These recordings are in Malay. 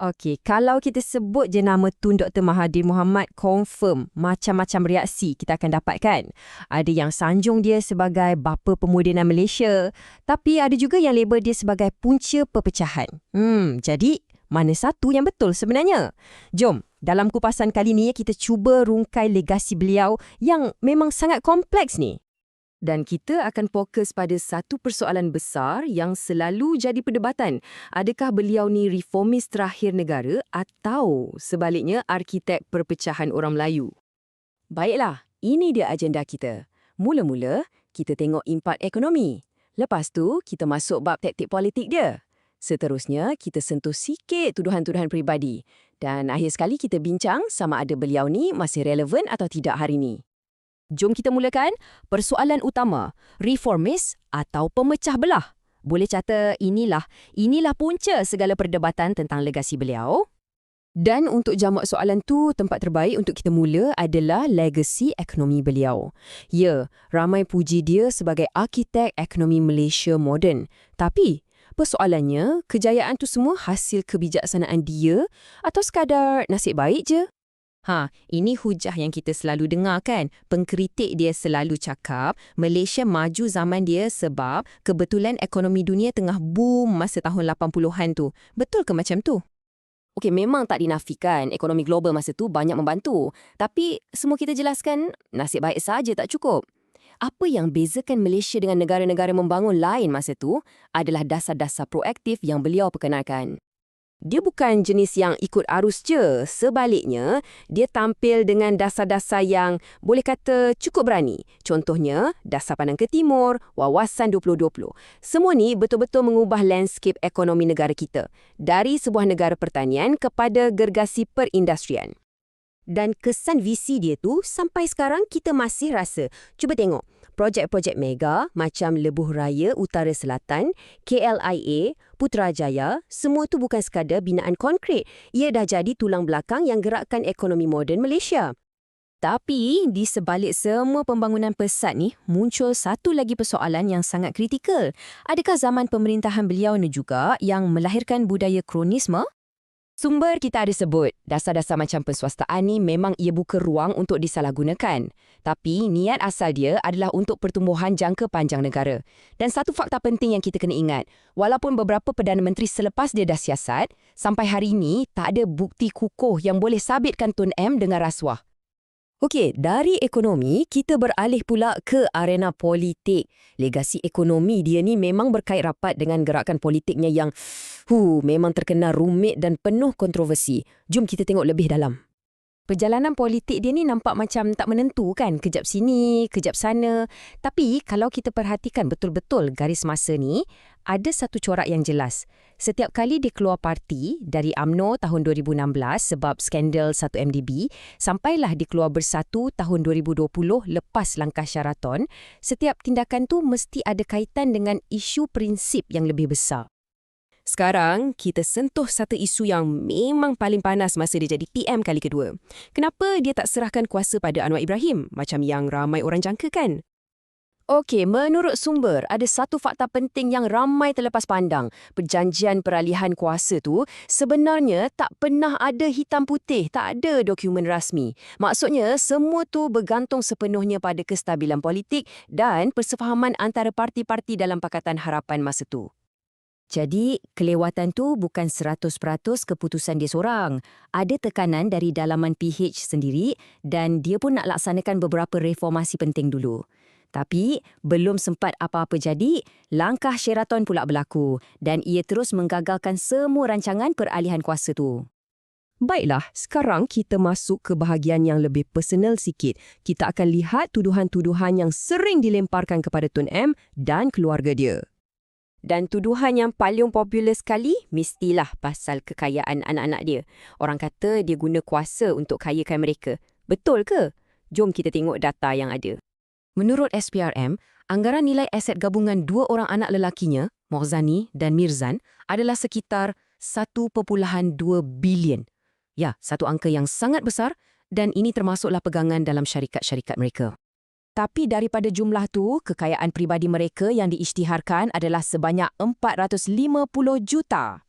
Okey, kalau kita sebut je nama Tun Dr. Mahathir Mohamad, confirm macam-macam reaksi kita akan dapatkan. Ada yang sanjung dia sebagai bapa pemodenan Malaysia, tapi ada juga yang label dia sebagai punca perpecahan. Hmm, jadi mana satu yang betul sebenarnya? Jom, dalam kupasan kali ni kita cuba rungkai legasi beliau yang memang sangat kompleks ni. Dan kita akan fokus pada satu persoalan besar yang selalu jadi perdebatan. Adakah beliau ni reformis terakhir negara atau sebaliknya arkitek perpecahan orang Melayu? Baiklah, ini dia agenda kita. Mula-mula, kita tengok impak ekonomi. Lepas tu, kita masuk bab taktik politik dia. Seterusnya, kita sentuh sikit tuduhan-tuduhan peribadi. Dan akhir sekali kita bincang sama ada beliau ni masih relevan atau tidak hari ini. Jom kita mulakan persoalan utama, reformis atau pemecah belah. Boleh kata inilah, inilah punca segala perdebatan tentang legasi beliau. Dan untuk jamak soalan tu, tempat terbaik untuk kita mula adalah legasi ekonomi beliau. Ya, ramai puji dia sebagai arkitek ekonomi Malaysia moden. Tapi, persoalannya, kejayaan tu semua hasil kebijaksanaan dia atau sekadar nasib baik je? Ha, ini hujah yang kita selalu dengar kan. Pengkritik dia selalu cakap Malaysia maju zaman dia sebab kebetulan ekonomi dunia tengah boom masa tahun 80-an tu. Betul ke macam tu? Okey, memang tak dinafikan ekonomi global masa tu banyak membantu. Tapi semua kita jelaskan nasib baik saja tak cukup. Apa yang bezakan Malaysia dengan negara-negara membangun lain masa tu adalah dasar-dasar proaktif yang beliau perkenalkan. Dia bukan jenis yang ikut arus je. Sebaliknya, dia tampil dengan dasar-dasar yang boleh kata cukup berani. Contohnya, dasar pandang ke timur, wawasan 2020. Semua ni betul-betul mengubah landscape ekonomi negara kita. Dari sebuah negara pertanian kepada gergasi perindustrian. Dan kesan visi dia tu sampai sekarang kita masih rasa. Cuba tengok projek-projek mega macam Lebuh Raya Utara Selatan, KLIA, Putrajaya, semua tu bukan sekadar binaan konkret. Ia dah jadi tulang belakang yang gerakkan ekonomi moden Malaysia. Tapi, di sebalik semua pembangunan pesat ni, muncul satu lagi persoalan yang sangat kritikal. Adakah zaman pemerintahan beliau ni juga yang melahirkan budaya kronisme Sumber kita ada sebut, dasar-dasar macam penswastaan ni memang ia buka ruang untuk disalahgunakan. Tapi niat asal dia adalah untuk pertumbuhan jangka panjang negara. Dan satu fakta penting yang kita kena ingat, walaupun beberapa Perdana Menteri selepas dia dah siasat, sampai hari ini tak ada bukti kukuh yang boleh sabitkan Tun M dengan rasuah. Okey, dari ekonomi, kita beralih pula ke arena politik. Legasi ekonomi dia ni memang berkait rapat dengan gerakan politiknya yang hu, memang terkenal rumit dan penuh kontroversi. Jom kita tengok lebih dalam. Perjalanan politik dia ni nampak macam tak menentu kan? Kejap sini, kejap sana. Tapi kalau kita perhatikan betul-betul garis masa ni, ada satu corak yang jelas. Setiap kali dia keluar parti dari AMNO tahun 2016 sebab skandal 1MDB, sampailah dia keluar bersatu tahun 2020 lepas langkah Syaraton, setiap tindakan tu mesti ada kaitan dengan isu prinsip yang lebih besar. Sekarang, kita sentuh satu isu yang memang paling panas masa dia jadi PM kali kedua. Kenapa dia tak serahkan kuasa pada Anwar Ibrahim macam yang ramai orang jangkakan? Okey, menurut sumber, ada satu fakta penting yang ramai terlepas pandang. Perjanjian peralihan kuasa tu sebenarnya tak pernah ada hitam putih, tak ada dokumen rasmi. Maksudnya, semua tu bergantung sepenuhnya pada kestabilan politik dan persefahaman antara parti-parti dalam Pakatan Harapan masa tu. Jadi, kelewatan tu bukan 100% keputusan dia seorang. Ada tekanan dari dalaman PH sendiri dan dia pun nak laksanakan beberapa reformasi penting dulu. Tapi, belum sempat apa-apa jadi, langkah Sheraton pula berlaku dan ia terus menggagalkan semua rancangan peralihan kuasa tu. Baiklah, sekarang kita masuk ke bahagian yang lebih personal sikit. Kita akan lihat tuduhan-tuduhan yang sering dilemparkan kepada Tun M dan keluarga dia. Dan tuduhan yang paling popular sekali mestilah pasal kekayaan anak-anak dia. Orang kata dia guna kuasa untuk kayakan mereka. Betul ke? Jom kita tengok data yang ada. Menurut SPRM, anggaran nilai aset gabungan dua orang anak lelakinya, Morzani dan Mirzan, adalah sekitar 1.2 bilion. Ya, satu angka yang sangat besar dan ini termasuklah pegangan dalam syarikat-syarikat mereka. Tapi daripada jumlah tu, kekayaan pribadi mereka yang diisytiharkan adalah sebanyak 450 juta.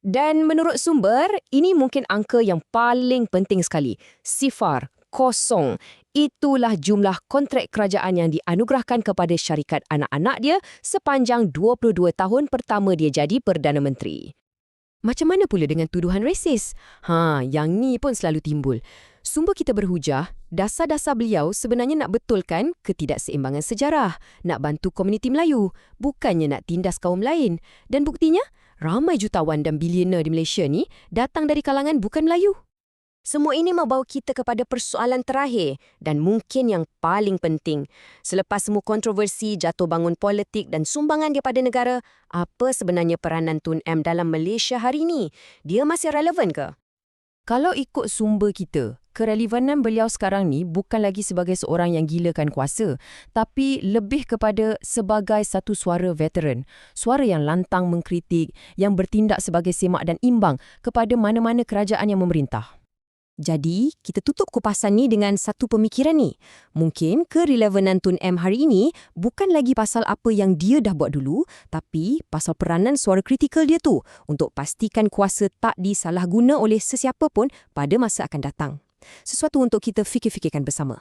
Dan menurut sumber, ini mungkin angka yang paling penting sekali. Sifar, kosong. Itulah jumlah kontrak kerajaan yang dianugerahkan kepada syarikat anak-anak dia sepanjang 22 tahun pertama dia jadi Perdana Menteri. Macam mana pula dengan tuduhan resis? Ha, yang ni pun selalu timbul. Sumber kita berhujah, dasar-dasar beliau sebenarnya nak betulkan ketidakseimbangan sejarah, nak bantu komuniti Melayu, bukannya nak tindas kaum lain. Dan buktinya, ramai jutawan dan bilioner di Malaysia ni datang dari kalangan bukan Melayu. Semua ini membawa kita kepada persoalan terakhir dan mungkin yang paling penting. Selepas semua kontroversi, jatuh bangun politik dan sumbangan dia pada negara, apa sebenarnya peranan Tun M dalam Malaysia hari ini? Dia masih relevan ke? Kalau ikut sumber kita, kerelevanan beliau sekarang ni bukan lagi sebagai seorang yang gilakan kuasa, tapi lebih kepada sebagai satu suara veteran, suara yang lantang mengkritik, yang bertindak sebagai semak dan imbang kepada mana-mana kerajaan yang memerintah. Jadi, kita tutup kupasan ni dengan satu pemikiran ni. Mungkin kerelevanan Tun M hari ini bukan lagi pasal apa yang dia dah buat dulu, tapi pasal peranan suara kritikal dia tu untuk pastikan kuasa tak disalahguna oleh sesiapa pun pada masa akan datang. Sesuatu untuk kita fikir-fikirkan bersama.